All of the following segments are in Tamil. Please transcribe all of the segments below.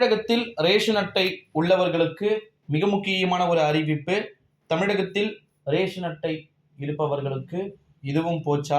தமிழகத்தில் ரேஷன் அட்டை உள்ளவர்களுக்கு மிக முக்கியமான ஒரு அறிவிப்பு. தமிழகத்தில் ரேஷன் அட்டை இருப்பவர்களுக்கு இதுவும் போச்சா?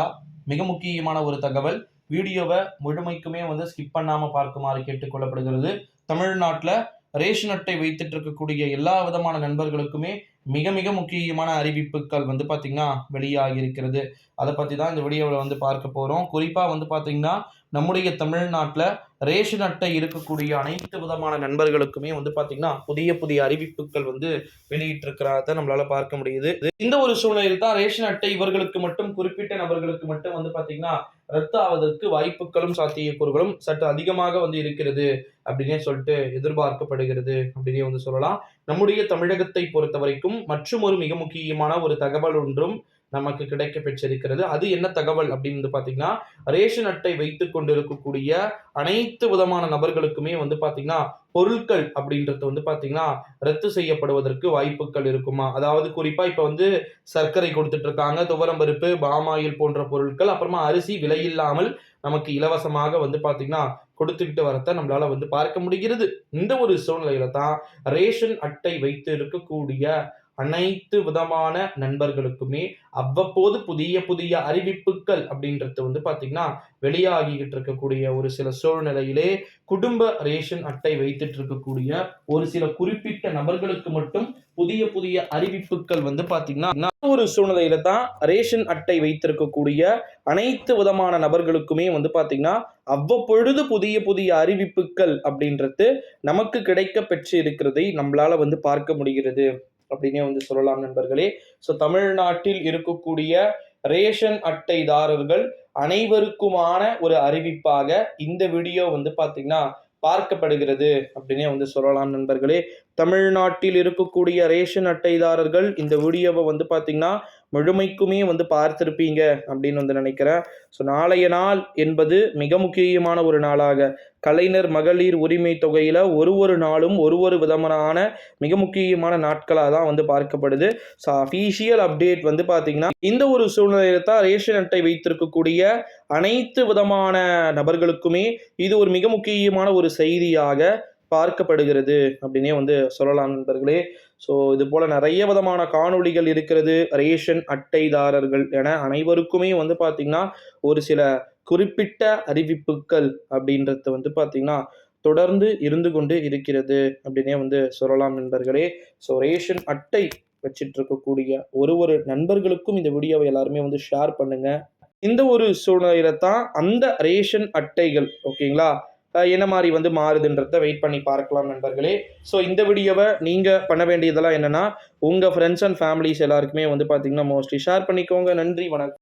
மிக முக்கியமான ஒரு தகவல். வீடியோவை முழுமைக்குமே வந்து ஸ்கிப் பண்ணாமல் பார்க்குமாறு கேட்டுக்கொள்ளப்படுகிறது. தமிழ்நாட்டில் ரேஷன் அட்டை வைத்துட்டு இருக்கக்கூடிய எல்லா விதமான நண்பர்களுக்குமே மிக மிக முக்கியமான அறிவிப்புகள் வந்து பார்த்திங்கன்னா வெளியாகியிருக்கிறது. அதை பற்றி தான் இந்த வீடியோவில் வந்து பார்க்க போகிறோம் குறிப்பாக வந்து பார்த்திங்கன்னா நம்முடைய தமிழ்நாட்டில் ரேஷன் அட்டை இருக்கக்கூடிய அனைத்து விதமான நண்பர்களுக்குமே வந்து பார்த்திங்கன்னா புதிய புதிய அறிவிப்புகள் வந்து வெளியிட்டிருக்கிறத நம்மளால் பார்க்க முடியுது. இந்த ஒரு சூழ்நிலையில் தான் ரேஷன் அட்டை இவர்களுக்கு மட்டும் குறிப்பிட்ட நபர்களுக்கு மட்டும் வந்து பார்த்திங்கன்னா ரத்து ஆவதற்கு வாய்ப்புகளும் சாத்தியக்கூறுகளும் சற்று அதிகமாக வந்து இருக்கிறது அப்படின்னே சொல்லிட்டு எதிர்பார்க்கப்படுகிறது அப்படின்னே வந்து சொல்லலாம். நம்முடைய தமிழகத்தை பொறுத்த வரைக்கும் மற்றும் ஒரு மிக முக்கியமான ஒரு தகவல் ஒன்றும் நமக்கு கிடைக்க பெற்றிருக்கிறது அது என்ன தகவல் அப்படின்னு வந்து பார்த்தீங்கன்னா ரேஷன் அட்டை வைத்து கொண்டிருக்கக்கூடிய அனைத்து விதமான நபர்களுக்குமே வந்து பார்த்தீங்கன்னா பொருட்கள் அப்படின்றது வந்து பார்த்தீங்கன்னா ரத்து செய்யப்படுவதற்கு வாய்ப்புகள் இருக்குமா? அதாவது குறிப்பாக இப்போ வந்து சர்க்கரை கொடுத்துட்டு இருக்காங்க துவரம் பருப்பு பாமாயில் போன்ற பொருட்கள் அப்புறமா அரிசி விலையில்லாமல் நமக்கு இலவசமாக வந்து பார்த்தீங்கன்னா கொடுத்துக்கிட்டு வரத்தை நம்மளால வந்து பார்க்க முடிகிறது. இந்த ஒரு சூழ்நிலையில தான் ரேஷன் அட்டை வைத்து இருக்கக்கூடிய அனைத்து விதமான நண்பர்களுக்குமே அவ்வப்போது புதிய புதிய அறிவிப்புகள் அப்படின்றது வந்து பார்த்தீங்கன்னா வெளியாகிக்கிட்டு இருக்கக்கூடிய ஒரு சில சூழ்நிலையிலே குடும்ப ரேஷன் அட்டை வைத்துட்டு இருக்கக்கூடிய ஒரு சில குறிப்பிட்ட நபர்களுக்கு மட்டும் புதிய புதிய அறிவிப்புகள் வந்து பார்த்தீங்கன்னா ஒரு சூழ்நிலையில தான் ரேஷன் அட்டை வைத்திருக்கக்கூடிய அனைத்து விதமான நபர்களுக்குமே வந்து பார்த்தீங்கன்னா அவ்வப்பொழுது புதிய புதிய அறிவிப்புகள் அப்படின்றது நமக்கு கிடைக்க பெற்று இருக்கிறதை நம்மளால வந்து பார்க்க முடிகிறது. அப்படின்னே வந்து சொல்லலாம் நண்பர்களே. ஸோ தமிழ்நாட்டில் இருக்கக்கூடிய ரேஷன் அட்டைதாரர்கள் அனைவருக்குமான ஒரு அறிவிப்பாக இந்த வீடியோ வந்து பார்த்தீங்கன்னா பார்க்கப்படுகிறது அப்படின்னே வந்து சொல்லலாம் நண்பர்களே. தமிழ்நாட்டில் இருக்கக்கூடிய ரேஷன் அட்டைதாரர்கள் இந்த வீடியோவை வந்து பார்த்தீங்கன்னா முழுமைக்குமே வந்து பார்த்திருப்பீங்க அப்படின்னு வந்து நினைக்கிறேன். ஸோ நாளைய நாள் என்பது மிக முக்கியமான ஒரு நாளாக. கலைஞர் மகளிர் உரிமை தொகையில் ஒரு ஒரு நாளும் ஒரு ஒரு விதமான மிக முக்கியமான நாட்களாக தான் வந்து பார்க்கப்படுது. ஸோ அஃபீஷியல் அப்டேட் வந்து பார்த்தீங்கன்னா இந்த ஒரு சூழ்நிலையில் தான் ரேஷன் அட்டை வைத்திருக்கக்கூடிய அனைத்து விதமான நபர்களுக்குமே இது ஒரு மிக முக்கியமான ஒரு செய்தியாக பார்க்கப்படுகிறது அப்படின்னே வந்து சொல்லலாம் நண்பர்களே. ஸோ இது போல் நிறைய விதமான காணொளிகள் இருக்கிறது. ரேஷன் அட்டைதாரர்கள் என அனைவருக்குமே வந்து பார்த்திங்கன்னா ஒரு சில குறிப்பிட்ட அறிவிப்புகள் அப்படின்றத வந்து பார்த்திங்கன்னா தொடர்ந்து இருந்து கொண்டு இருக்கிறது அப்படின்னே வந்து சொல்லலாம் நண்பர்களே. ஸோ ரேஷன் அட்டை வச்சிட்டு இருக்கக்கூடிய ஒரு ஒரு நண்பர்களுக்கும் இந்த வீடியோவை எல்லாருமே வந்து ஷேர் பண்ணுங்க. இந்த ஒரு சூழ்நிலையில தான் அந்த ரேஷன் அட்டைகள் ஓகேங்களா? என்ன மாதிரி வந்து மாறுதுன்றத வெயிட் பண்ணி பார்க்கலாம் நண்பர்களே. ஸோ இந்த வீடியோவை நீங்கள் பண்ண வேண்டியதெல்லாம் என்னென்னா உங்கள் ஃப்ரெண்ட்ஸ் அண்ட் ஃபேமிலிஸ் எல்லாருக்குமே வந்து பார்த்திங்கன்னா மோஸ்ட்லி ஷேர் பண்ணிக்கோங்க. நன்றி வணக்கம்.